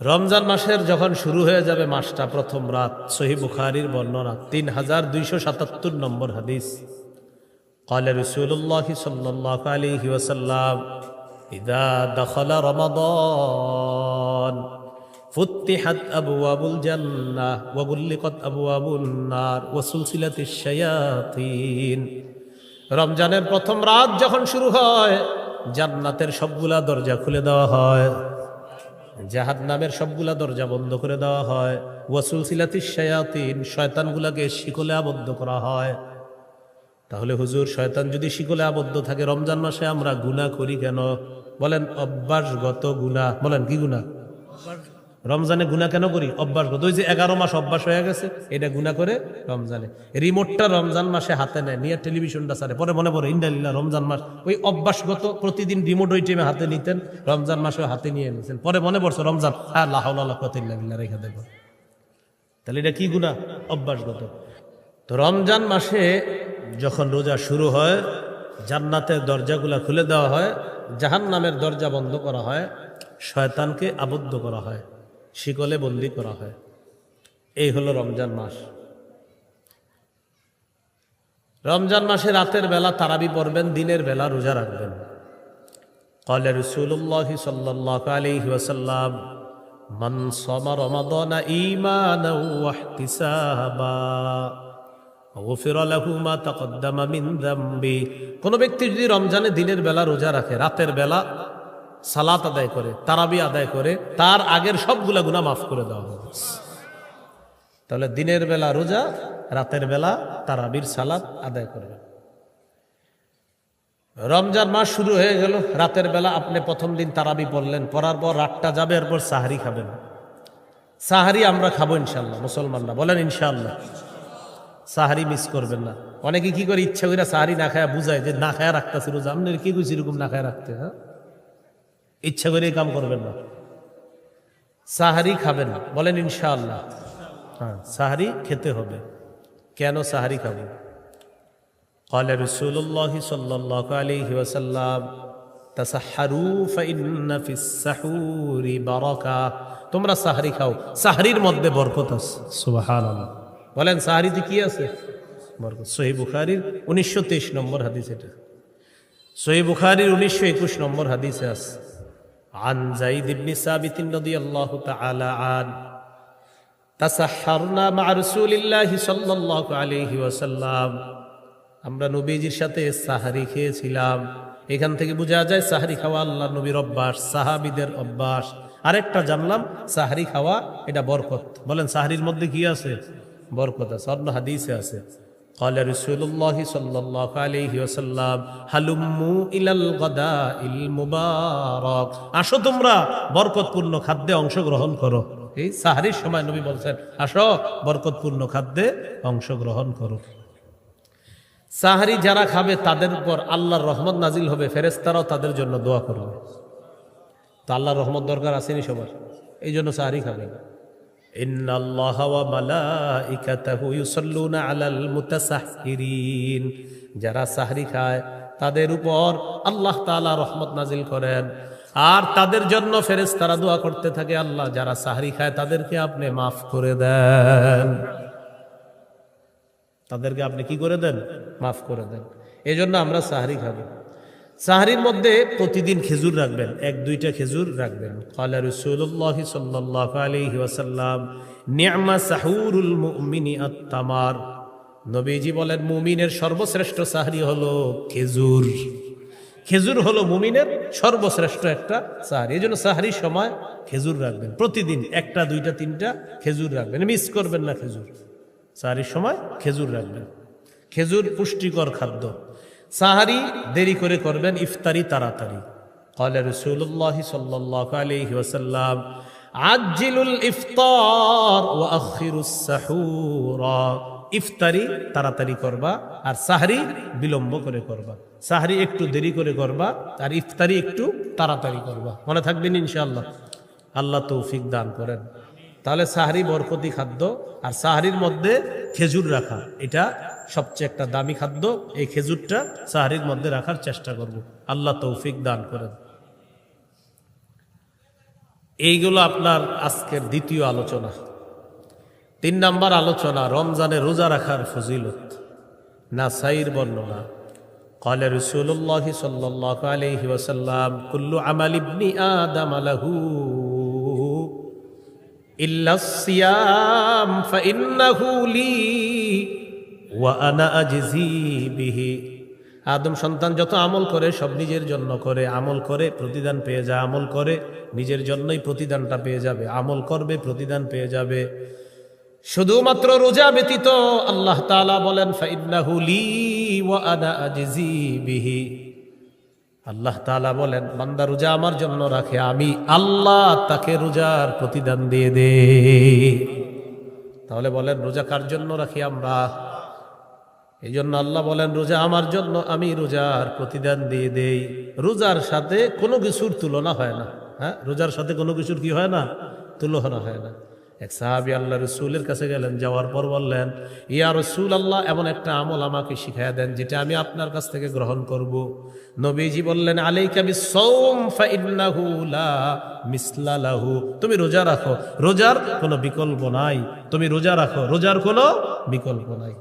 রমজান মাসের যখন শুরু হয়ে যাবে মাসটা, প্রথম রাত, সহি বুখারির বর্ণনা তিন হাজার দুইশো সাতাত্তর নম্বর হাদিস। কলে রসুল্লাহ সাল্লাহ আলী ওসাল্লাম ইদা দখলা রমাদ ফুত্তিহাত আবু আবুল জান্নাহ ওয়াগুল্লিকত আবু আবুল নার ওয়াসুলসিলাতি শায়াতিন। রমজানের প্রথম রাত যখন শুরু হয়, জান্নাতের সবগুলা দরজা খুলে দেওয়া হয়। জাহাদ নামের সবগুলা দরজা বন্ধ করে দেওয়া হয়। ওয়াসুল সিলাতি শায়াতিন, শয়তানগুলাকে শিকলে আবদ্ধ করা হয়। তাহলে হুজুর, শয়তান যদি শিকলে আবদ্ধ থাকে, রমজান মাসে আমরা গুণা করি কেন? বলেন, অভ্যাসগত গুণা বলেন, কি গুনাহ? রমজানে গুনাহ কেন করি? অভ্যাসগত ওই যে এগারো মাস অভ্যাস হয়ে গেছে, এটা গুনাহ করে রমজানে। রিমোটটা রমজান মাসে হাতে নেয়, নিয়ে টেলিভিশনটা সারে পরে মনে পড়ে ইন্ডালিল্লা রমজান মাস। ওই অভ্যাসগত প্রতিদিন রিমোট ওই টাইমে হাতে নিতেন, রমজান মাসে হাতে নিয়ে নিতেন পরে মনে পড়ছে, রমজান হ্যাঁ লাহাউল্লাহ কতিল্লা রেখে দেবো। তাহলে এটা কি গুণা অভ্যাসগত। তো রমজান মাসে যখন রোজা শুরু হয়, জান্নাতের দরজাগুলা খুলে দেওয়া হয় জাহান নামের দরজা বন্ধ করা হয়, শয়তানকে আবদ্ধ করা হয়। শিকলে বন্দি করা হয় এই হলো রমজান মাস রমজান মাসে রাতের বেলা তারাবি পড়বেন দিনের বেলা রোজা রাখবেন قال رسول الله صلى الله عليه وسلم من صام رمضان إيمانا واحتسابا غفر له ما تقدم من ذنبه কোন ব্যক্তি যদি রমজানে দিনের বেলা রোজা রাখে রাতের বেলা সালাত আদায় করে, তারাবি আদায় করে, তার আগের সবগুলা গুনাহ মাফ করে দেওয়া হবে। তাহলে দিনের বেলা রোজা, রাতের বেলা তারাবির সালাত আদায় করবে। রমজান মাস শুরু হয়ে গেল, রাতের বেলা আপনি প্রথম দিন তারাবি পড়লেন, পড়ার পর রাতটা যাবে, এরপর সাহারি খাবেন। সাহারি আমরা খাব ইনশাল্লাহ মুসলমানরা বলেন ইনশাল্লাহ সাহারি মিস করবেন না। অনেকে কি করে ইচ্ছা করে সাহারি না খায়া বুঝায় যে না খায়া রাখতেছে রোজা আপনার কি কইছি এরকম না খায়া রাখতে হ্যাঁ? ইচ্ছা করে এই কাম করবেন না সাহারি খাবেন বলেন ইনশাআল্লাহ হ্যাঁ সাহারি খেতে হবে কেন সাহারি খাবো قال رسول الله صلى الله عليه وسلم تسحروا فإن في السحور بركة তোমরা সাহারি খাও সাহারির মধ্যে বরকত আছে সুবহানাল্লাহ বলেন সাহারিতে কি আছে বরকত সহি বুখারীর উনিশশো তেইশ নম্বর হাদিস এটা সহি বুখারীর উনিশশো একুশ নম্বর হাদিসে আছে عن زيد بن ثابت رضي الله تعالى عنه تسحرنا مع رسول الله صلى الله عليه وسلم আমরা নবীজির সাথে সাহারি খেয়েছিলাম এখান থেকে বোঝা যায় সাহারি খাওয়া আল্লাহ নবীর অভ্যাস সাহাবিদের অভ্যাস আরেকটা জানলাম সাহারি খাওয়া এটা বরকত বলেন সাহারির মধ্যে কি আছে বরকত আছে অন্য হাদিসে আছে قال رسول الله صلى الله عليه وسلم হালুম্মু ইলাল গাদাইল মুবারক আসো তোমরা বরকতপূর্ণ খাদ্যে অংশগ্রহণ করো এই সাহারির সময় নবী বলছেন আসো বরকতপূর্ণ খাদ্যে অংশগ্রহণ করো সাহারি যারা খাবে তাদের উপর আল্লাহর রহমত নাজিল হবে ফেরেস্তারাও তাদের জন্য দোয়া করবে তো আল্লাহর রহমত দরকার আসেনি সবার এই জন্য সাহারি খাবে ইন্নাল্লাহ ওয়া মালাইকাতাহু ইউসাল্লুনা আলাল মুতাসাহহিরিন। যারা সাহরি খায়, তাদের উপর আল্লাহ তাআলা রহমত নাজিল করেন। আর তাদের জন্য ফেরেশতারা দোয়া করতে থাকে, আল্লাহ যারা সাহরি খায়, তাদেরকে আপনি মাফ করে দেন। তাদেরকে আপনি কি করে দেন? মাফ করে দেন। এই জন্য আমরা সাহারি খাব। সাহারির মধ্যে প্রতিদিন খেজুর রাখবেন, এক, দুইটা খেজুর রাখবেন। কালা রসুল্লাহ সাল্লাহ আলহি ওয়াসাল্লাম নিয়ামা সাহুরুল মুমিনি আত্মামার নবীজি বলেন, মুমিনের সর্বশ্রেষ্ঠ সাহারি হলো খেজুর। খেজুর হলো মুমিনের সর্বশ্রেষ্ঠ একটা সাহারি। এই জন্য সাহারির সময় খেজুর রাখবেন। প্রতিদিন একটা, দুইটা, তিনটা খেজুর রাখবেন। মিস করবেন না খেজুর। সাহারির সময় খেজুর রাখবেন। খেজুর পুষ্টিকর খাদ্য। সাহারি দেরি করে করবেন ইফতারি তাড়াতাড়ি قال رسول الله صلى الله عليه وسلم عجلوا الافطار واخروا السحور ইফতারি তাড়াতাড়ি করবা আর সাহারি বিলম্ব করে করবা সাহারি একটু দেরি করে করবা আর ইফতারি একটু তাড়াতাড়ি করবা মনে থাকবেন ইনশাআল্লাহ আল্লাহ তৌফিক দান করেন তাহলে সাহারি বরকতি খাদ্য আর সাহারির মধ্যে খেজুর রাখা এটা সবচেয়ে একটা দামি খাদ্য এই খেজুরটা সাহারির মধ্যে রাখার চেষ্টা করব আল্লাহ তৌফিক দান করেন এইগুলো আপনার আজকের দ্বিতীয় আলোচনা তিন নাম্বার আলোচনা রমজানে রোজা রাখার ফজিলত নাসাইর বর্ণনা قال رسول الله صلى الله عليه وسلم كل عمل ابن آدم له إلا الصيام فإنه لي ওয়া আনা বিহি। আদম সন্তান যত আমল করে, সব নিজের জন্য করে। আমল করে, প্রতিদান পেয়ে যায় আমল করে, নিজের জন্যই প্রতিদানটা পেয়ে যাবে। আমল করবে, প্রতিদান পেয়ে যাবে। শুধুমাত্র রোজা ব্যতীত আল্লাহ তালা বলেন বিহি। আল্লাহ তালা বলেন, বান্দা রোজা আমার জন্য রাখে, আমি আল্লাহ তাকে রোজার প্রতিদান দিয়ে দে। তাহলে বলেন, রোজা কার জন্য রাখি আমরা? এই জন্য আল্লাহ বলেন, রোজা আমার জন্য, আমি রোজার প্রতিদান দিয়ে দেই। রোজার সাথে কোনো কিছুর তুলনা হয় না। হ্যাঁ? রোজার সাথে কোনো কিছুর কি হয় না? তুলনা হয় না। এক সাহাবি আল্লাহ রসুলের কাছে গেলেন, যাওয়ার পর বললেন, ইয়া রসুল আল্লাহ এমন একটা আমল আমাকে শিখাইয়া দেন, যেটা আমি আপনার কাছ থেকে গ্রহণ করব। নবীজি বললেন, আলাইকা বিসৌম ফাইন্নাহু লা মিসলা লাহু। তুমি রোজা রাখো। রোজার কোনো বিকল্প নাই। তুমি রোজা রাখো। রোজার কোনো বিকল্প নাই।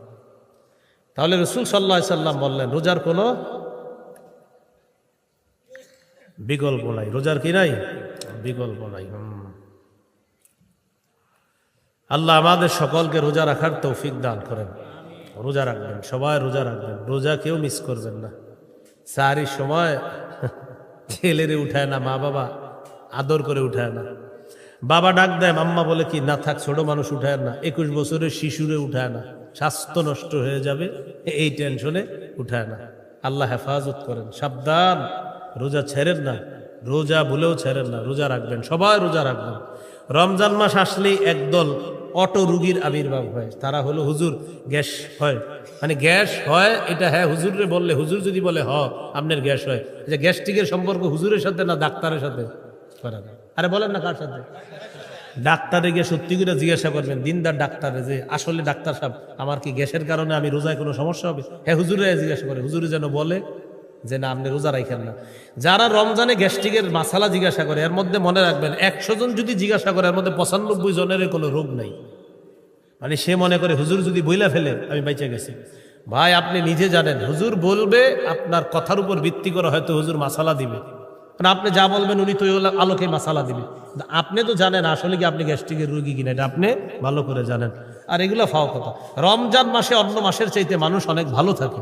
তাহলে রসুল সাল্লাহ সাল্লাম বললেন, রোজার কোনো বিকল্প নাই। রোজার কি নাই? বিকল্প নাই। আল্লাহ আমাদের সকলকে রোজা রাখার তৌফিক দান করেন। রোজা রাখবেন, সবাই রোজা রাখবেন। রোজা কেউ মিস করবেন না। সারির সময় ছেলেরে উঠায় না, মা বাবা আদর করে উঠায় না। বাবা ডাক দেয়, মাম্মা বলে কি, না থাক, ছোট মানুষ উঠায় না। একুশ বছরের শিশুরে উঠায় না। স্বাস্থ্য নষ্ট হয়ে যাবে, এই টেনশনে উঠায় না। আল্লাহ হেফাজত করেন। সাবধান, রোজা ছেড়েন না। রোজা ভুলেও ছেড়েন না। রোজা রাখবেন, সবাই রোজা রাখবেন। রমজান মাস আসলেই একদল অটো রুগীর আবির্ভাব হয়। তারা হলো হুজুর, গ্যাস হয়। মানে গ্যাস হয়, এটা হ্যাঁ হুজুরে বললে, হুজুর যদি বলে, হ, আপনার গ্যাস হয়। যে গ্যাস্ট্রিকের সম্পর্ক হুজুরের সাথে না ডাক্তারের সাথে? করা। আরে বলেন না কার সাথে? ডাক্তারে গিয়ে সত্যি করে জিজ্ঞাসা করবেন, দিনদার ডাক্তারে যে, আসলে ডাক্তার সাহেব, আমার কি গ্যাসের কারণে আমি রোজায় কোনো সমস্যা হবে? হ্যাঁ হুজুরে জিজ্ঞাসা করে, হুজুরে যেন বলে যে, না, আপনি রোজা রাখেন না। যারা রমজানে গ্যাস্ট্রিকের মাসালা জিজ্ঞাসা করে, এর মধ্যে মনে রাখবেন, একশো জন যদি জিজ্ঞাসা করে, এর মধ্যে পঁচানব্বই জনের কোনো রোগ নাই। মানে সে মনে করে, হুজুর যদি বইলা ফেলে, আমি বাইচে গেছি। ভাই, আপনি নিজে জানেন, হুজুর বলবে, আপনার কথার উপর ভিত্তি করে হয়তো হুজুর মাসালা দিবে। আপনি যা বলবেন উনি তো আলোকে মাসালা দিবে। আপনি তো জানেন, আসলে কি আপনি গ্যাস্ট্রিকের রুগী কিনা, এটা আপনি ভালো করে জানেন। আর এগুলো ফাও কথা। রমজান মাসে, অন্য মাসের চাইতে মানুষ অনেক ভালো থাকে।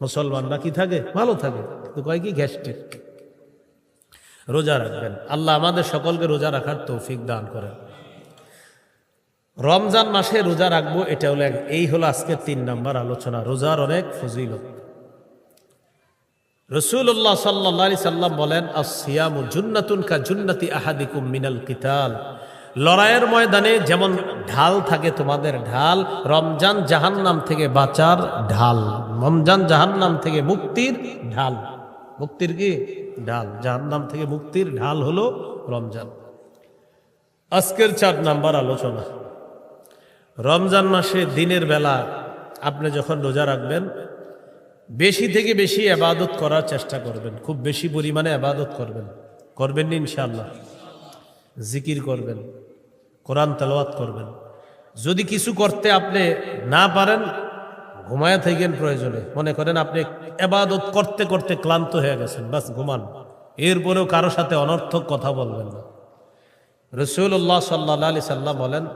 মুসলমানরা কি থাকে, ভালো থাকে। কিন্তু কয় কি? গ্যাস্ট্রিক। রোজা রাখবেন। আল্লাহ আমাদের সকলকে রোজা রাখার তৌফিক দান করেন। রমজান মাসে রোজা রাখব, এটা হলো এই হলো আজকের তিন নম্বর আলোচনা। রোজার অনেক ফজিলত। রসুল্লাহ সাল্লি সাল্লাম বলেন আসিয়ামু জুন্নাতুন কা জুন্নাতি আহাদিকুম মিনাল কিতাল। লড়াইয়ের ময়দানে যেমন ঢাল থাকে তোমাদের ঢাল, রমজান জাহান্নাম থেকে বাঁচার ঢাল, রমজান জাহান্নাম থেকে মুক্তির ঢাল। মুক্তির কি? ঢাল। জাহান্নাম থেকে মুক্তির ঢাল হলো রমজান। আজকের চার নাম্বার আলোচনা। রমজান মাসে দিনের বেলা আপনি যখন রোজা রাখবেন বেশি থেকে বেশি আবাদত করার চেষ্টা করবেন। খুব বেশি পরিমাণে আবাদত করবেন। করবেন না ইনশাল্লাহ জিকির করবেন। কোরআন তেলাওয়াত করবেন। যদি কিছু করতে আপনি না পারেন, ঘুমায়া থাকেন প্রয়োজনে। মনে করেন আপনি আবাদত করতে করতে ক্লান্ত হয়ে গেছেন, বাস ঘুমান। এরপরেও কারও সাথে অনর্থক কথা বলবেন না। রসুল্লাহ সাল্লাহ আলি সাল্লাম বলেন,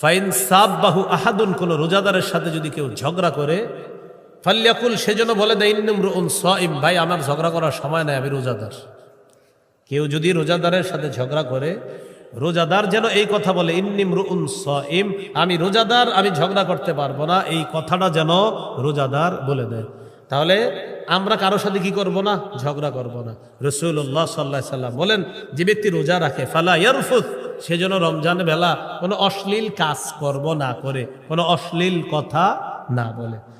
ফাইন সাব বাহু আহাদুন কোনো রোজাদারের সাথে যদি কেউ ঝগড়া করে ফাল্যাকুল সেজন্য বলে দেয় ইন্নুম সাইম, ভাই, আমার ঝগড়া করার সময় নাই, আমি রোজাদার। কেউ যদি রোজাদারের সাথে ঝগড়া করে, রোজাদার যেন এই কথা বলে ইন্নিম রুন সাইম, আমি রোজাদার, আমি ঝগড়া করতে পারব না। এই কথাটা যেন রোজাদার বলে দেয়। তাহলে আমরা কারোর সাথে কি করব না? ঝগড়া করব না। রসুল্লাহ সাল্লাহ সাল্লাম বলেন, যে ব্যক্তি রোজা রাখে, ফালা ইয়ারফুত সেজন্য রমজান বেলা কোনো অশ্লীল কাজ করব না করে, কোনো অশ্লীল কথা না বলে।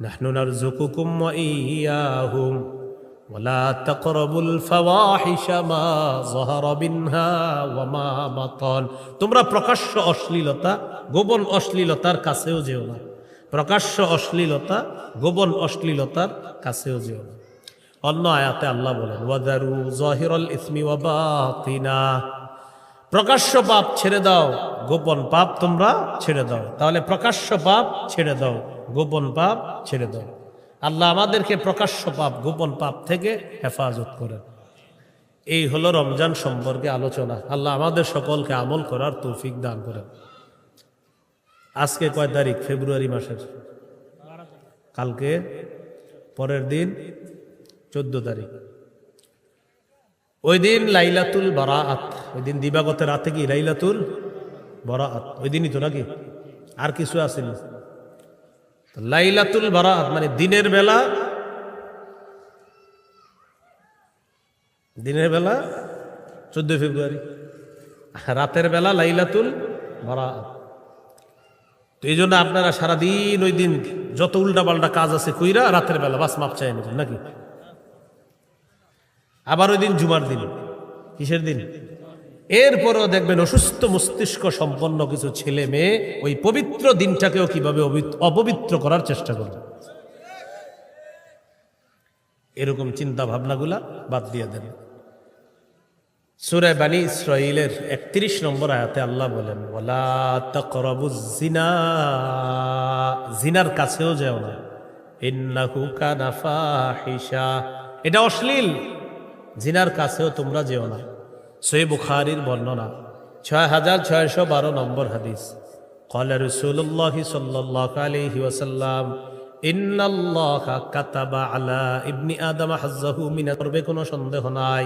نحن نرزقكم وإياهم ولا تقربوا الفواحش ما ظهر منها وما بطن তোমরা প্রকাশ্য অশ্লীলতা গোপন অশ্লীলতার কাছেও যেও না প্রকাশ্য অশ্লীলতা গোপন অশ্লীলতার কাছেও যেও না অন্য আয়াতে আল্লাহ বলেন ওয়াদারু জহিরল ইসমি ওয়া বাতিনা প্রকাশ্য পাপ ছেড়ে দাও গোপন পাপ তোমরা ছেড়ে দাও তাহলে প্রকাশ্য পাপ ছেড়ে দাও গোপন পাপ ছেড়ে দাও। আল্লাহ আমাদেরকে প্রকাশ্য পাপ, গোপন পাপ থেকে হেফাজত করেন। এই হলো রমজান সম্পর্কে আলোচনা। আল্লাহ আমাদের সকলকে আমল করার তৌফিক দান করেন। আজকে কয় তারিখ? ফেব্রুয়ারি মাসের। কালকে? পরের দিন? চোদ্দ তারিখ। ওই দিন লাইলাতুল বারাআত। ওই দিন দিবাগত রাতে কি? লাইলাতুল বারাআত। ওই দিনই তো নাকি? আর কিছু আসেনি। লাইলাতুল বারাআত মানে দিনের বেলা। দিনের বেলা চোদ্দ ফেব্রুয়ারি রাতের বেলা লাইলাতুল বারাআত তো এই জন্য আপনারা সারাদিন ওই দিন যত উল্টাপাল্টা কাজ আছে কইরা রাতের বেলা বাস মাপ চাই নাকি? আবার ওই দিন জুমার দিন। কিসের দিন? এরপরও দেখবেন অসুস্থ মস্তিষ্ক সম্পন্ন কিছু ছেলে মেয়ে ওই পবিত্র দিনটাকেও কীভাবে অপবিত্র করার চেষ্টা করবে। এরকম চিন্তা ভাবনাগুলা বাদ দিয়ে দেন। সুরায় বানী ইসরাইলের একত্রিশ নম্বর আয়াতে আল্লাহ বলেন ওলা জিনা। জিনার কাছেও যাও না। এটা অশ্লীল। জিনার কাছেও তোমরা যেও না। সই বুখারির বর্ণনা ছয় হাজার ছয়শো বারো নম্বর হাদিস। কলে রসুল্লাহ সাল্লাহ আলহি ওসাল্লাম কোনো সন্দেহ নাই।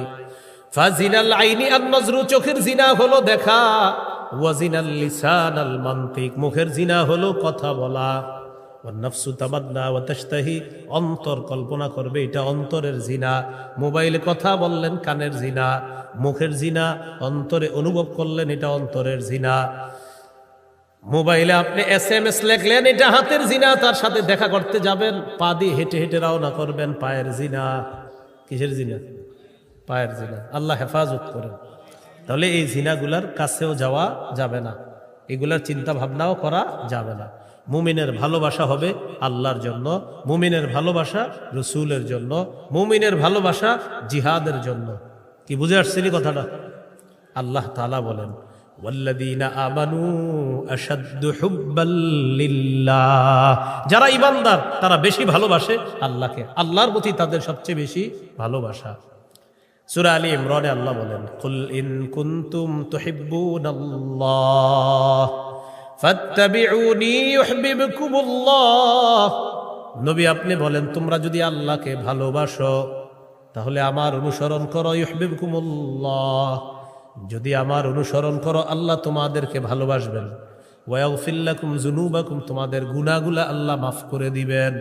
ফাজিনাল আইনি আর নজরু, চোখের জিনা হলো দেখা। ওয়াজিনাল লিসান আল মান্তিক, মুখের জিনা হলো কথা বলা। নফসু তামান্না ওয়া তাশতাহি অন্তর কল্পনা করবে এটা অন্তরের জিনা। মোবাইলে কথা বললেন, কানের জিনা। মুখের জিনা, অন্তরে অনুভব করলেন, এটা অন্তরের জিনা। মোবাইলে আপনি এস এম এস লেখলেন, এটা হাতের জিনা, তার সাথে দেখা করতে যাবেন। পা দিয়ে হেঁটে হেঁটে রওনা করবেন, পায়ের জিনা। কিসের জিনা? পায়ের জিনা। আল্লাহ হেফাজত করেন। তাহলে এই জিনাগুলার কাছেও যাওয়া যাবে না। এগুলার চিন্তা ভাবনাও করা যাবে না। মুমিনের ভালোবাসা হবে আল্লাহর জন্য, মুমিনের ভালোবাসা রসুলের জন্য, মুমিনের ভালোবাসা জিহাদের জন্য। কি বুঝে আসছিলি কথাটা? আল্লাহ তালা বলেন যারা ইমানদার তারা বেশি ভালোবাসে আল্লাহকে। আল্লাহর প্রতি তাদের সবচেয়ে বেশি ভালোবাসা। সূরা আলী ইমরানে আল্লাহ বলেন, কুল ইন কুনতুম ফাত্তাবিউনি ইউহিব্বুকুমুল্লাহ নবী আপনি বলেন, তোমরা যদি আল্লাহকে ভালোবাসো, তাহলে আমার অনুসরণ করো ইউহিব্বুকুমুল্লাহ। যদি আমার অনুসরণ করো, আল্লাহ তোমাদেরকে ভালোবাসবেন। ওয়াউফিল্লাকুম জুনুবাকুম তোমাদের গুনাহগুলা আল্লাহ মাফ করে দিবেন।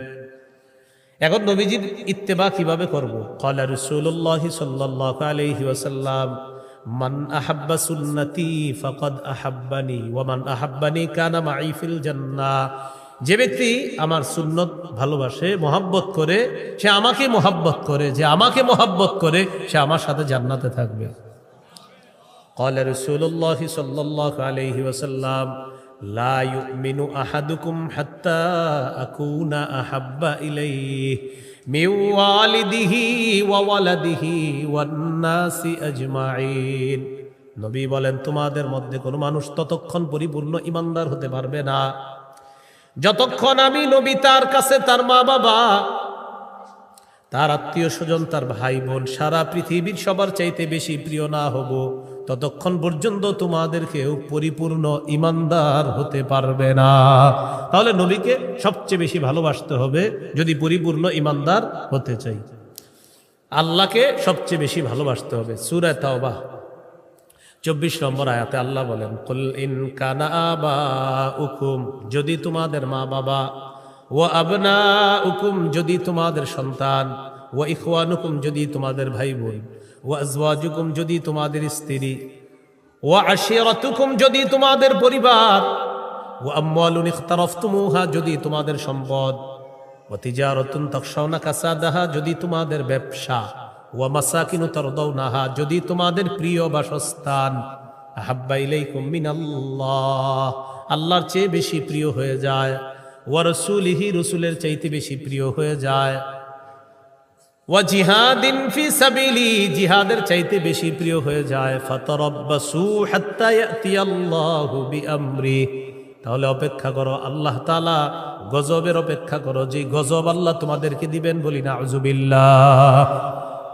এখন নবীজির ইত্তেবা কীভাবে করব? কলা রসুল্লাহ সাল্লাহ আলহি ওয়াসাল্লাম মান আহাব্বা সুন্নতি ফকদ আহাব্বানি ওমান আহাব্বানি কানা মাইফিল জান্না যে ব্যক্তি আমার সুন্নত ভালোবাসে মোহাব্বত করে সে আমাকে মোহাব্বত করে যে আমাকে মোহাব্বত করে সে আমার সাথে জান্নাতে থাকবে قال رسول الله صلى الله عليه وسلم لا يؤمن أحدكم حتى أكون أحب إليه من والده وولده والناس أجمعين নবী বলেন তোমাদের মধ্যে কোনো মানুষ ততক্ষণ পরিপূর্ণ ইমানদার হতে পারবে না যতক্ষণ আমি নবী তার কাছে তার মা বাবা তার আত্মীয় স্বজন তার ভাই বোন সারা পৃথিবীর সবার চাইতে বেশি প্রিয় না হব ততক্ষণ পর্যন্ত তোমাদেরকেও পরিপূর্ণ ইমানদার হতে পারবে না। তাহলে নবীকে সবচেয়ে বেশি ভালোবাসতে হবে যদি পরিপূর্ণ ইমানদার হতে চাই। আল্লাহকে সবচেয়ে বেশি ভালোবাসতে হবে। সুরা তাওবা, চব্বিশ নম্বর আয়াতে আল্লাহ বলেন, কুল ইন কানা আবা উকুম যদি তোমাদের মা বাবা ও আবনা উকুম যদি তোমাদের সন্তান ও ইখওয়ানুকুম যদি তোমাদের ভাই বোন ও আজওয়াজুকুম যদি তোমাদের স্ত্রী ও আশিরাতুকুম যদি তোমাদের পরিবার ও আম্মালুন ইখতারাফতুমুহা যদি তোমাদের সম্পদ ও তিজারাতুন তাখশাউনা কাসাদাহা যদি তোমাদের ব্যবসা ওয়া মাসাকিনু তারদাউনাহা যদি তোমাদের প্রিয় বাসস্থান। আহাব্বা ইলাইকুম মিনাল্লাহ। আল্লাহর চেয়ে বেশি প্রিয় হয়ে যায় ও রসুলিহি, রসুলের চাইতে বেশি প্রিয় হয়ে যায়। ওয়া জিহাদিন ফি সাবিলি, জিহাদের চাইতে বেশি প্রিয় হয়ে যায়। ফাতারাব্বাসু হাত্তা ইয়াতিয়াল্লাহু বিআমরি। তাহলে অপেক্ষা করো, আল্লাহ তাআলা গজবের অপেক্ষা করো, যে গজব আল্লাহ তোমাদেরকে দিবেন বলি না আউযুবিল্লাহ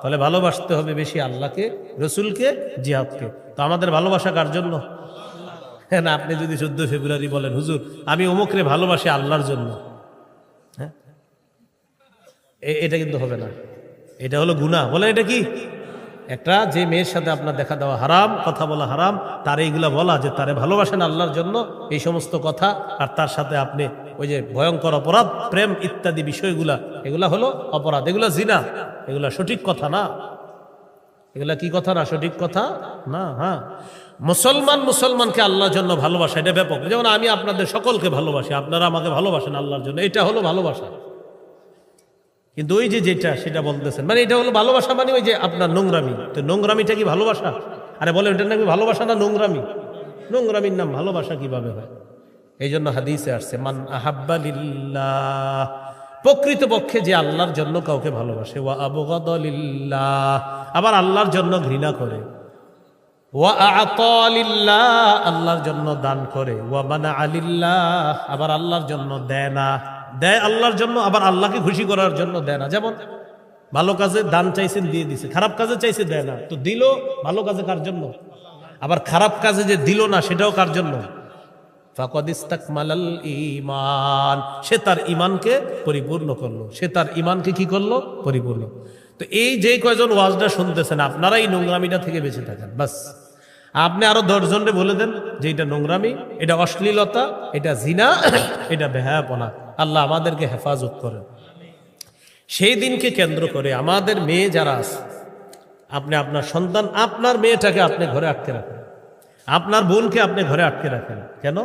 তাহলে ভালোবাসতে হবে বেশি আল্লাহকে, রসুলকে, জিহাদকে। তো আমাদের ভালোবাসা কার জন্য? হ্যাঁ না, আপনি যদি চোদ্দ ফেব্রুয়ারি বলেন, হুজুর, আমি অমুকরে ভালোবাসি আল্লাহর জন্য। হ্যাঁ? এটা কিন্তু হবে না। এটা হলো গুনাহ। বলে এটা কি? একটা, যে মেয়ের সাথে আপনার দেখা দেওয়া হারাম, কথা বলা হারাম, তার এইগুলা বলা যে তারে ভালোবাসেন আল্লাহর জন্য, এই সমস্ত কথা, আর তার সাথে আপনি ওই যে ভয়ঙ্কর অপরাধ, প্রেম ইত্যাদি বিষয়গুলা, এগুলা হলো অপরাধ। এগুলা জিনা, এগুলা সঠিক কথা না। এগুলা কি কথা না, সঠিক কথা? না হ্যাঁ। মুসলমান মুসলমানকে আল্লাহর জন্য ভালোবাসা, এটা ব্যাপক। যেমন আমি আপনাদের সকলকে ভালোবাসি, আপনারা আমাকে ভালোবাসেন আল্লাহর জন্য, এটা হলো ভালোবাসা। কিন্তু ওই যে যেটা, সেটা বলতেছেন। মানে এটা হলো ভালোবাসা মানে ওই যে আপনার নোংরামি। তো নোংরামিটা কি ভালোবাসা? আরে বলে ওটা নাকি ভালোবাসা না নোংরামি? নোংরামির নাম ভালোবাসা কীভাবে হয়? এই জন্য হাদিসে আসছে, মান আহাব্বা লিল্লাহ। প্রকৃত পক্ষে যে আল্লাহর জন্য কাউকে ভালোবাসে, ওয়া আবগদলিল্লাহ আবার আল্লাহর জন্য ঘৃণা করে, ওয়া আল্লাহর জন্য দান করে, ওয়া মানা আলিল্লাহ আবার আল্লাহর জন্য দেয় না। দেয় আল্লাহর জন্য, আবার আল্লাহকে খুশি করার জন্য দেয় না। যেমন, ভালো কাজে দান চাইছেন, দিয়ে দিছে। খারাপ কাজে চাইছে, দেয় না। তো দিল, ভালো কাজে কার জন্য? আবার খারাপ কাজে যে দিল না, সেটাও কার জন্য? সে তার ইমানকে পরিপূর্ণ করল। সে তার ইমানকে কি করল? পরিপূর্ণ। তো এই যে কয়জন ওয়াজটা শুনতেছেন আপনারা এই নোংরামিটা থেকে বেঁচে থাকেন, বাস। আপনি আরও দশজনকে বলে দেন যে এটা নোংরামি, এটা অশ্লীলতা, এটা জিনা, এটা বেহায়াপনা। আল্লাহ আমাদেরকে হেফাজত করেন সেই দিনকে কেন্দ্র করে আমাদের মেয়ে যারা আছে আপনি আপনার সন্তান আপনার মেয়েটাকে আপনি ঘরে আটকে রাখেন আপনার বোনকে আপনি ঘরে আটকে রাখেন কেন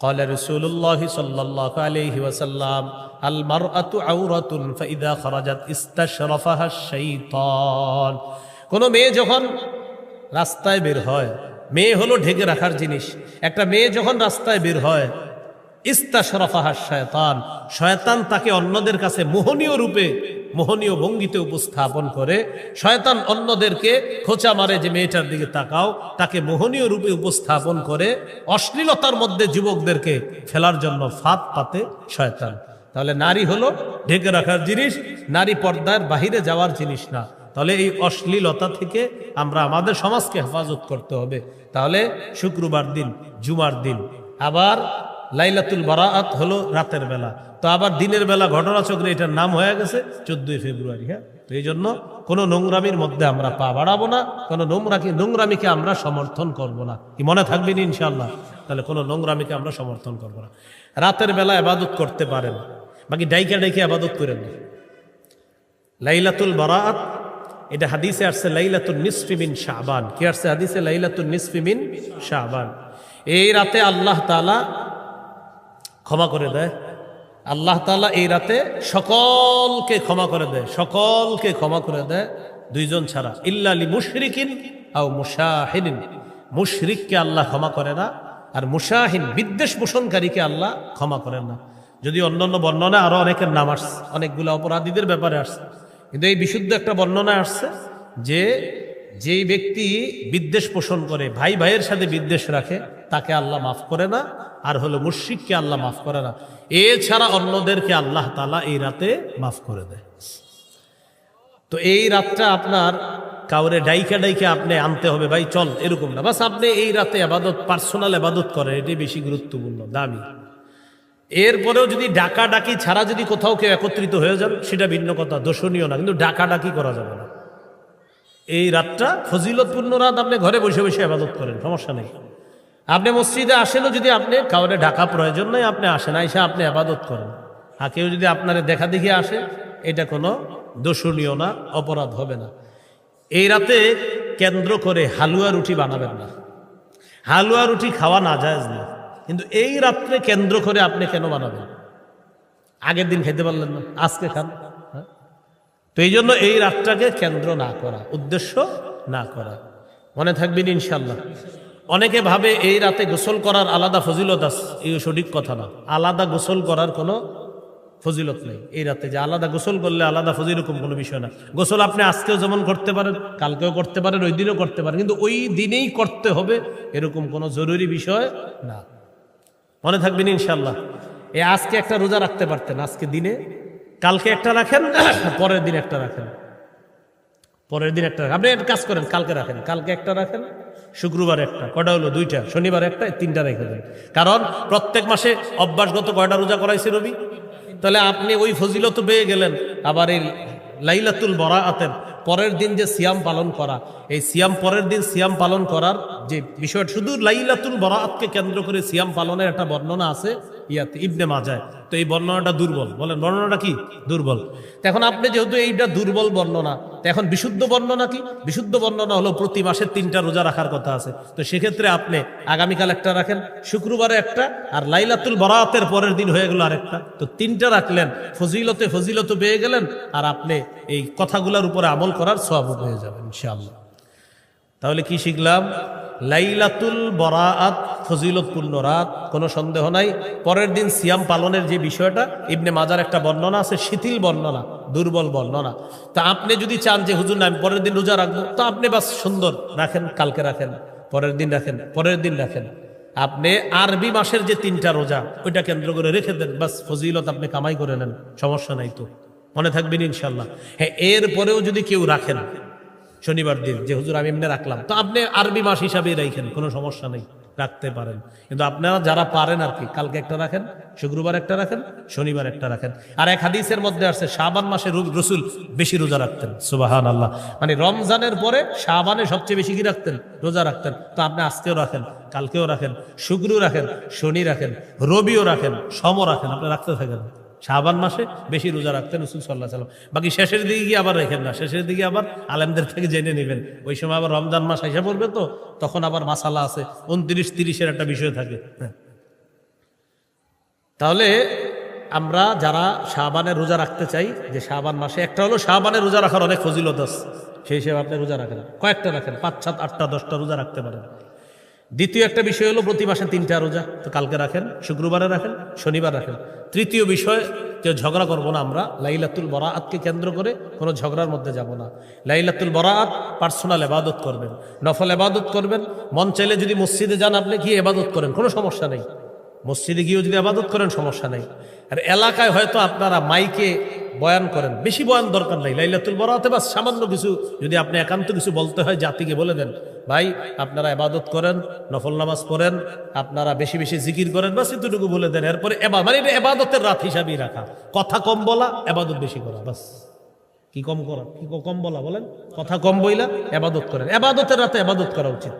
قال رسول الله صلى الله عليه وسلم المرأة عورة فإذا خرجت استشرفها الشيطان কোন মেয়ে যখন রাস্তায় বের হয় মেয়ে হলো ঢেকে রাখার জিনিস একটা মেয়ে যখন রাস্তায় বের হয় ইস্তা শরফাহার শয়তান। শয়তান তাকে অন্যদের কাছে মোহনীয় রূপে, মোহনীয় ভঙ্গিতে উপস্থাপন করে। শয়তান অন্যদেরকে খোঁচা মারে যে মেয়েটার দিকে তাকাও, তাকে মোহনীয় রূপে উপস্থাপন করে। অশ্লীলতার মধ্যে যুবকদেরকে ফেলার জন্য ফাঁদ পাতে শয়তান। তাহলে নারী হলো ঢেকে রাখার জিনিস, নারী পর্দার বাহিরে যাওয়ার জিনিস না। তাহলে এই অশ্লীলতা থেকে আমরা আমাদের সমাজকে হেফাজত করতে হবে। তাহলে শুক্রবার দিন, জুমার দিন। আবার লাইলাতুল বারাআত হলো রাতের বেলা। তো আবার দিনের বেলা ঘটনাচক্রে এটার নাম হয়ে গেছে চোদ্দই ফেব্রুয়ারি হ্যাঁ? তো এই জন্য কোনো নোংরামির মধ্যে আমরা পা বাড়াবো না, কোনো নোংরাকে, নোংরামিকে আমরা সমর্থন করব না। কি মনে থাকবেন ইনশাল্লাহ তাহলে কোনো নোংরামিকে আমরা সমর্থন করব না। রাতের বেলা আবাদত করতে পারেন। বাকি ডাইকা ডাইকে আবাদত করেন না। লাইলাতুল বারাআত, এটা হাদিসে আসছে লাইলাতুল নিসফিমিন শাবান। কি আসছে হাদিসে? লাইলাতুল নিসফিমিন শাহবান এই রাতে আল্লাহ তাআলা ক্ষমা করে দেয়। আল্লাহ তালা এই রাতে সকলকে ক্ষমা করে দেয়, সকলকে ক্ষমা করে দেয় দুইজন ছাড়া। ইল্লালি মুশরিকিন আও মুশাহিন মুশরিককে আল্লাহ ক্ষমা করে না আর মুশাহিন বিদ্বেষ পোষণকারীকে আল্লাহ ক্ষমা করেন না। যদি অন্যান্য বর্ণনা আরও অনেকের নাম আসছে, অনেকগুলো অপরাধীদের ব্যাপারে আসছে। কিন্তু এই বিশুদ্ধ একটা বর্ণনা আসছে যে, যেই ব্যক্তি বিদ্বেষ পোষণ করে ভাই ভাইয়ের সাথে বিদ্বেষ রাখে তাকে আল্লাহ মাফ করে না, আর হলো মুশরিককে আল্লাহ মাফ করে না। এছাড়া অন্যদেরকে আল্লাহ তালা এই রাতে মাফ করে দেয়। তো এই রাতটা আপনার কাউরে ডাইকা ডাইকা আপনি আনতে হবে, ভাই চল, এরকম না। বাস আপনি এই রাতে আবাদত পার্সোনাল আবাদত করেন এটি বেশি গুরুত্বপূর্ণ, দামি। এরপরেও যদি ডাকা ডাকি ছাড়া যদি কোথাও কেউ একত্রিত হয়ে যান, সেটা ভিন্ন কথা, দোষণীয় না, কিন্তু ডাকা ডাকি করা যাবে না। এই রাতটা ফজিলতপূর্ণ রাত, আপনি ঘরে বসে বসে আবাদত করেন, সমস্যা নেই। আপনি মসজিদে আসেনও যদি আপনি, কাউরে ঢাকা প্রয়োজন নয় আপনি আসেন, আইসা আপনি আবাদত করেন। আর কেউ যদি আপনার দেখা দেখি আসে, এটা কোনো দোষণীয় না, অপরাধ হবে না। এই রাতে কেন্দ্র করে হালুয়া রুটি বানাবেন না। হালুয়া রুটি খাওয়া না যায় না। কিন্তু এই রাত্রে কেন্দ্র করে আপনি কেন বানাবেন? আগের দিন খেতে পারলেন না, আজকে খান। হ্যাঁ? তো এই জন্য এই রাতটাকে কেন্দ্র না করা, উদ্দেশ্য না করা। মনে থাকবেন ইনশাল্লাহ অনেকে ভাবে এই রাতে গোসল করার আলাদা ফজিলত আছে। এই সঠিক কথা না। আলাদা গোসল করার কোনো ফজিলত নেই এই রাতে। যে আলাদা গোসল করলে আলাদা ফজিল এরকম কোনো বিষয় না। গোসল আপনি আজকেও যেমন করতে পারেন, কালকেও করতে পারেন, ওই দিনও করতে পারেন, কিন্তু ওই দিনেই করতে হবে এরকম কোনো জরুরি বিষয় না। মনে থাকবেন ইনশাল্লাহ এ আজকে একটা রোজা রাখতে পারতেন, আজকে দিনে। কালকে একটা রাখেন, পরের দিন একটা রাখেন। পরের দিন একটা। আপনি কাজ করেন, কালকে রাখেন। কালকে একটা রাখেন শুক্রবার একটা কটা হলো? দুইটা। শনিবার একটা তিনটা রেখে দেন। কারণ প্রত্যেক মাসে অভ্যাসগত কয়টা রোজা করাইছে রবি? তাহলে আপনি ওই ফজিলত পেয়ে গেলেন। আবার এই লাইলাতুল বরা আতেন পরের দিন যে সিয়াম পালন করা, এই সিয়াম পরের দিন সিয়াম পালন করার যে বিষয়টা শুধু লাইলাতুল বরাতকে কেন্দ্র করে সিয়াম পালনের একটা বর্ণনা আছে। ইয়াতে ইবনে মাজায় তো এই বর্ণনাটা দুর্বল। বলেন, বর্ণনাটা কি? দুর্বল। এখন আপনি যেহেতু এইটা দুর্বল বর্ণনা, তো এখন বিশুদ্ধ বর্ণনা কি? বিশুদ্ধ বর্ণনা হলো প্রতি মাসে তিনটা রোজা রাখার কথা আছে। তো সেক্ষেত্রে আপনি আগামীকাল একটা রাখেন, শুক্রবারে একটা, আর লাইলাতুল বরাতের পরের দিন হয়ে গেল আরেকটা। তো তিনটা রাখলেন, ফজিলতে ফজিলত পেয়ে গেলেন, আর আপনি এই কথাগুলোর উপরে আমল করার সব হয়ে যাবেন, ইনশাআল্লাহ। তাহলে কি শিখলাম? লাইলাতুল বরাআত ফজিলতপূর্ণ রাত কোনো সন্দেহ নাই। পরের দিন সিয়াম পালনের যে বিষয়টা, ইবনে মাজার একটা বর্ণনা আছে, শিথিল বর্ণনা, দুর্বল বর্ণনা। তা আপনি যদি চান যে, হুজুর, না, আমি পরের দিন রোজা রাখব, তো আপনি বাস সুন্দর, রাখেন, কালকে রাখেন, পরের দিন রাখেন, পরের দিন রাখেন। আপনি আরবি মাসের যে তিনটা রোজা, ওইটা কেন্দ্র করে রেখে দেন, বাস ফজিলত আপনি কামাই করে নেন, সমস্যা নাই তো। মনে থাকবেন ইনশাল্লাহ হ্যাঁ এরপরেও যদি কেউ রাখেন শনিবার দিন, যে হুজুর আমি এমনি রাখলাম। তো আপনি আরবি মাস হিসাবেই রাখেন, কোনো সমস্যা নেই, রাখতে পারেন। কিন্তু আপনারা যারা পারেন আর কি, কালকে একটা রাখেন, শুক্রবার একটা রাখেন, শনিবার একটা রাখেন। আর এক হাদিসের মধ্যে আসছে শাবান মাসে রসুল বেশি রোজা রাখতেন সুবাহান আল্লাহ মানে রমজানের পরে শাবানে সবচেয়ে বেশি কি রাখতেন? রোজা রাখতেন। তো আপনি আজকেও রাখেন, কালকেও রাখেন, শুক্রও রাখেন, শনি রাখেন, রবিও রাখেন সম রাখেন, আপনি রাখতে থাকেন। শাহবান মাসে বেশি রোজা রাখতেন রসুল সাল্লাহ সাল্লাম বাকি শেষের দিকে গিয়ে আবার রেখেন না। শেষের দিকে আবার আলেমদের থেকে জেনে নেবেন। ওই সময় আবার রমজান মাস এসে পড়বে তো, তখন আবার মাসালা আছে। উনত্রিশ তিরিশের একটা বিষয় থাকে। হ্যাঁ। তাহলে আমরা যারা শাহবানের রোজা রাখতে চাই, যে শাহবান মাসে, একটা হলো শাহবানের রোজা রাখার অনেক ফজিলত আছে। সেই হিসেবে আপনি রোজা রাখেন কয়েকটা রাখেন, পাঁচ, সাত, আটটা, দশটা রোজা রাখতে পারেন। দ্বিতীয় একটা বিষয় হলো প্রতি মাসে তিনটা রোজা। তো কালকে রাখেন, শুক্রবারে রাখেন, শনিবার রাখেন। তৃতীয় বিষয় যে ঝগড়া করব না আমরা, লাইলাতুল বরাআতকে কেন্দ্র করে কোনো ঝগড়ার মধ্যে যাব না। লাইলাতুল বরাআত পার্সোনাল এবাদত করবেন। নফল এবাদত করবেন। মন চাইলে যদি মসজিদে যান আপনি গিয়ে এবাদত করেন, কোনো সমস্যা নেই। মসজিদে গিয়েও যদি আবাদত করেন, সমস্যা নেই। আর এলাকায় হয়তো আপনারা মাইকে বয়ান করেন। বেশি বয়ান দরকার নাই। লাইলাতুল বরাতে বা সামান্য কিছু যদি আপনি একান্ত কিছু বলতে হয় জাতিকে বলে দেন। ভাই, আপনারা এবাদত করেন, নফল নামাজ পড়েন, আপনারা বেশি বেশি জিকির করেন, বাস এতটুকু বলে দেন। এরপরে মানে এটা এবাদতের রাত হিসাবেই রাখা। কথা কম বলা, এবাদত বেশি করা, বাস। কি কম করা? কি কম বলা বলেন? কথা কম বইলা এবাদত করেন। এবাদতের রাতে এবাদত করা উচিত।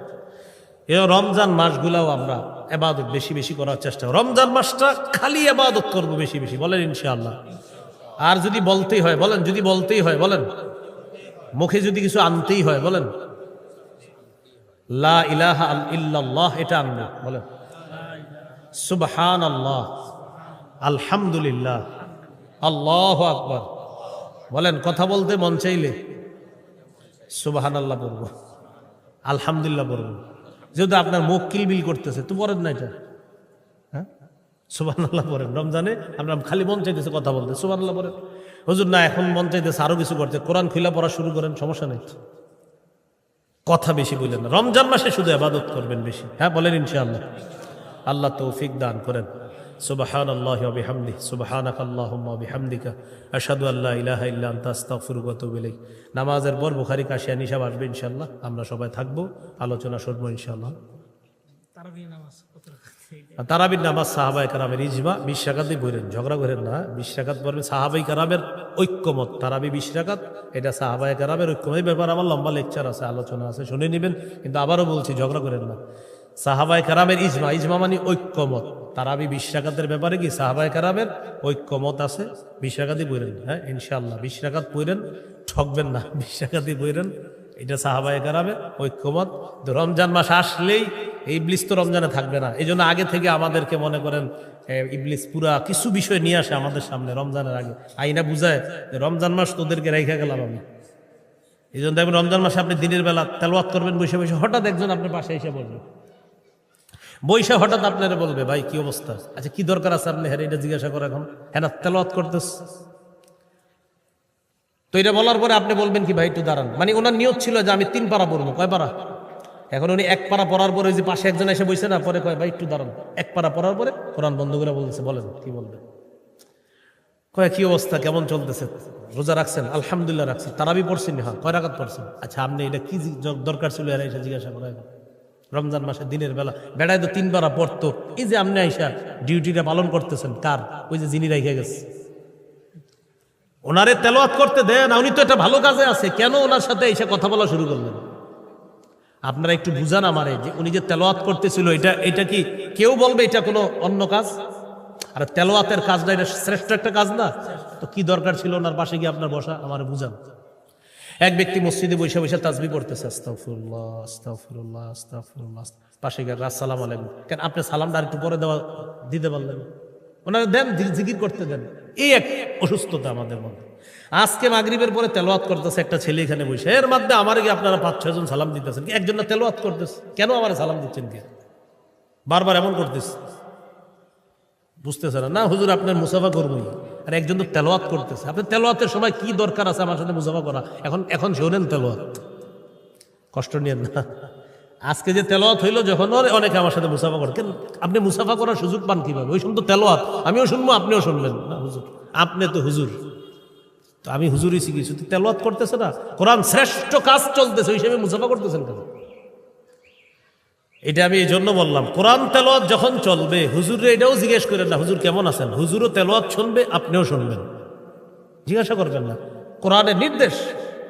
এ রমজান মাসগুলাও আমরা এবাদত বেশি বেশি করার চেষ্টা। রমজান মাসটা খালি এবাদত করব বেশি বেশি, বলেন ইনশাআল্লাহ। আর যদি বলতেই হয়, বলেন, যদি বলতেই হয়, বলেন। মুখে যদি কিছু আনতেই হয়, বলেন। লা ইলাহা ইল্লাল্লাহ, এটা আনব বলেন। সুবহান আল্লাহ আলহামদুলিল্লাহ, আল্লাহ আকবর। বলেন, কথা বলতে মন চাইলে সুবাহান আল্লাহ পড়ব আলহামদুলিল্লাহ পড়ব যেহেতু আপনার মুখ কিলবিল করতেছে, তো পড়েন না এটা। হ্যাঁ? সুবান আল্লাহ পড়েন রমজানে আমরা খালি মন চাইতেছে কথা বলতে। সুবান আল্লাহ পড়েন হজুর, না, এখন মন চাইতেছে আরও কিছু করতে। কোরআন খুলা পড়া শুরু করেন, সমস্যা নেই কথা বেশি বললেন না। রমজান মাসে শুধু আবাদত করবেন বেশি। হ্যাঁ বলেন ইনশাআল্লাহ। আল্লাহ তৌফিক দান করেন। সুবাহান আল্লাহ সুবাহানাক ইলাহা ইল্লা নামাজের পর বুখারী কাশিয়া নিশাব আসবে ইনশাআল্লাহ আমরা সবাই থাকব আলোচনা শুনব ইনশাআল্লাহ। আর তারাবির নামাজ সাহাবাই কারামের ইজমা বিশ টাকাতেই বললেন ঝগড়া করেন না বিশ টাকাত পড়বেন সাহাবাই কারামের ঐক্যমত তারাবি বিশ টাকাত এটা সাহাবাই কারামের ঐক্যমত এই ব্যাপারে আমার লম্বা লেকচার আছে আলোচনা আছে শুনে নেবেন কিন্তু আবারও বলছি ঝগড়া করেন না। সাহাবাই কারামের ইজমা ইজমা মানে ঐক্যমত। তারাবি বিশ টাকাতের ব্যাপারে কি? সাহাবাই কারামের ঐক্যমত আছে। বিশ টাকাতেই বইরেন হ্যাঁ ইনশাল্লাহ বিশ টাকাত পইরেন ঠকবেন না, বিশ টাকাতেই বইরেন এটা সাহাবায়ে কারামে ঐক্যমত। রমজান মাস আসলেই এই ইবলিস তো রমজানে থাকবে না। এই আগে থেকে আমাদেরকে মনে করেন ইবলিস পুরা কিছু বিষয় নিয়ে আসে আমাদের সামনে রমজানের আগে। আইনা বুঝায় যে রমজান মাস তোদেরকে রেখে গেলাম আমি। এই জন্য দেখবেন রমজান মাসে আপনি দিনের বেলা তেলওয়াত করবেন, বসে বসে হঠাৎ একজন আপনার পাশে এসে বলবে বৈশা হঠাৎ আপনারা বলবে, ভাই, কি অবস্থা? আচ্ছা কি দরকার আছে আপনি হ্যাঁ এটা জিজ্ঞাসা করে এখন। হ্যাঁ না, তেলওয়াত করতেছ তো এটা বলার পরে আপনি বলবেন কি, ভাই, একটু দাঁড়ান। মানে ওনার নিয়ত ছিল যে আমি তিন পারা পড়ব, কয় পারা এখন উনি এক পারা পড়ার পরে যে পাশে একজন এসে বসে না, পরে কয়, ভাই, একটু দাঁড়ান। এক পারা পড়ার পরে কোরআন বন্ধ করে বলতেছে বলেন, কি বলবেন কয়, কি অবস্থা? কেমন চলতেছে? রোজা রাখছেন? আলহামদুলিল্লাহ রাখছেন তারা তারাবি পড়ছেন হ্যাঁ কয় রাখাত পড়ছেন? আচ্ছা আপনি এটা কি দরকার ছিল? এরা এসে জিজ্ঞাসা করা? রমজান মাসে দিনের বেলা। বেড়ায় তো তিনবার পড়তো। এই যে আপনি আইসা ডিউটিটা পালন করতেছেন, কার? ওই যে যিনি রেখে গেছে। ওনারে তেলোয়াত করতে দেন উনি তো একটা ভালো কাজে আছে। কেন ওনার সাথে এসে কথা বলা শুরু করলেন? আপনারা একটু বুঝান আমারে যে উনি যে তেলোয়াত করতেছিল, এটা এটা কি কেউ বলবে এটা কোনো অন্য কাজ? আর তেলোয়াতের কাজটা এটা শ্রেষ্ঠ একটা কাজ না। তো কি দরকার ছিল ওনার পাশে গিয়ে আপনার বসা? আমার বুঝান। এক ব্যক্তি মসজিদে বসে বসে তাজবি পড়তেছে, আস্তাগফিরুল্লাহ আস্তাগফিরুল্লাহ আস্তাগফিরুল্লাহ। পাশে গিয়ে সালাম আলাইকুম। কেন আপনি সালামটা একটু পরে দেওয়া, দিতে পারলেন? ওনারা দেন জিকির করতে দেন। এই এক অসুস্থতা আমাদের মধ্যে। আজকে মাগরিবের পরে তেলোয়াত করতেছে একটা ছেলে এখানে বসে। এর মধ্যে আমার গিয়ে আপনারা পাঁচ ছয়জন সালাম দিতেছেন। একজন না তেলোয়াত করতেছে? কেন আমার সালাম দিচ্ছেন কে? বারবার এমন করতেছে। বুঝতেছে না? না, হুজুর, আপনার মুসাফা করবোই। আর একজন তো তেলোয়াত করতেছে। আপনি তেলোয়াতের সময় কি দরকার আছে আমার সাথে মুসাফা করা? এখন এখন শোনেন তেলোয়াত কষ্ট নিয়েন না। আজকে যে তেলোয়াত হইল যখন অনেকে আমার সাথে মুসাফা করে। কেন, আপনি মুসাফা করার সুযোগ পান কীভাবে? ওই সময় তো তেলোয়াত আমিও শুনব, আপনিও শুনবেন। না, হুজুর, আপনি তো হুজুর। তো আমি হুজুরই শিখেছি তেলোয়াত করতেছে না। কোরআন শ্রেষ্ঠ কাজ চলতেছে, ওই হিসেবে মুসাফা করতেছেন কেন? এটা আমি এই জন্য বললাম, কোরআন তেলোয়াত যখন চলবে হুজুরে এটাও জিজ্ঞেস করেন না, হুজুর কেমন আছেন? হুজুরও তেলোয়াত শুনবে, আপনিও শুনবেন। জিজ্ঞাসা করবেন না। কোরআনের নির্দেশ,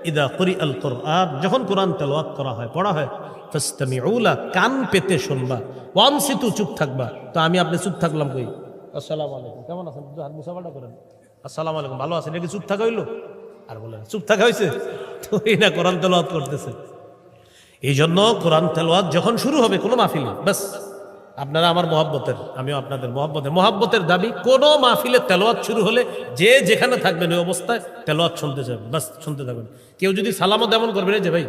ইদা করি আল কোরআন যখন কোরআন তেলোয়াত করা হয়, পড়া হয়, ফাস্তামিউলা কান পেতে শুনবা, ওয়ান সিতু চুপ থাকবা তো আমি আপনি চুপ থাকলাম কই? আসসালামু আলাইকুম কেমন আছেন? হাত মুসাফাটা করেন আসসালামু আলাইকুম ভালো আছেন? এটা চুপ থাকা হইল? আর বলেন চুপ থাকা হয়েছে তো না, কোরআন তেলোয়াত করতেছে। এই জন্য কোরআন তেলোয়াত যখন শুরু হবে, কোনো মাহফিলে ব্যাস। আপনারা আমার মহাব্বতের, আমিও আপনাদের মহাব্বতের। মহাব্বতের দাবি, কোনো মাহফিলে তেলোয়াত শুরু হলে যে যেখানে থাকবেন ওই অবস্থায় তেলোয়াত শুনতে যাবেন। ব্যাস, শুনতে থাকবেন। কেউ যদি সালামও তেমন করবেন যে ভাই।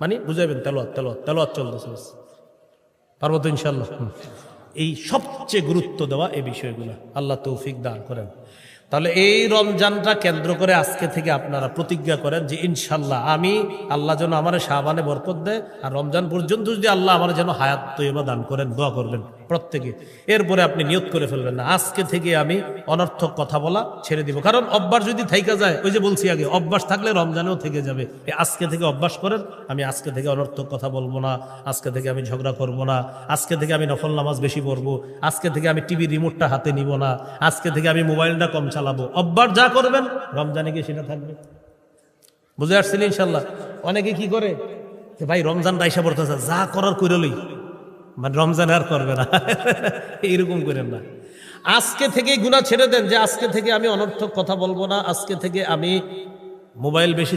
মানে বুঝাইবেন তেলোয়াত তেলোয়াত তেলোয়াত চলতেছে ব্যাস। পারব তো ইনশাল্লাহ এই সবচেয়ে গুরুত্ব দেওয়া এই বিষয়গুলো। আল্লাহ তৌফিক দান করেন। তাহলে এই রমজানটা কেন্দ্র করে আজকে থেকে আপনারা প্রতিজ্ঞা করেন যে ইনশাল্লাহ আমি আল্লাহ যেন আমার শাহবানে বরকত দেয়, আর রমজান পর্যন্ত যদি আল্লাহ আমার যেন হায়াত তৈবা দান করেন, দোয়া করবেন প্রত্যেকে। এরপরে আপনি নিয়ত করে ফেলবেন না। আজকে থেকে আমি অনর্থক কথা বলা ছেড়ে দিব। কারণ অভ্যাস যদি থাইকা যায়, ওই যে বলছি আগে, অভ্যাস থাকলে রমজানেও থেকে যাবে। আজকে থেকে অভ্যাস করেন, আমি আজকে থেকে অনর্থক কথা বলব না। আজকে থেকে আমি ঝগড়া করব না। আজকে থেকে আমি নফল নামাজ বেশি পড়ব। আজকে থেকে আমি টিভি রিমোটটা হাতে নিব না। আজকে থেকে আমি মোবাইলটা কম অভ্যাস যা করবেন, রমজানে গিয়ে সেটা থাকবে। বুঝে আসছিল ইনশাল্লাহ? অনেকে কি করে? যে ভাই, রমজান রাইসা পড়তেছে, যা করার কইরলই মানে রমজান আর করবে না। এইরকম করেন না। আজকে থেকে গুণা ছেড়ে দেন যে আজকে থেকে আমি অনর্থক কথা বলব না, আজকে থেকে আমি মোবাইল বেশি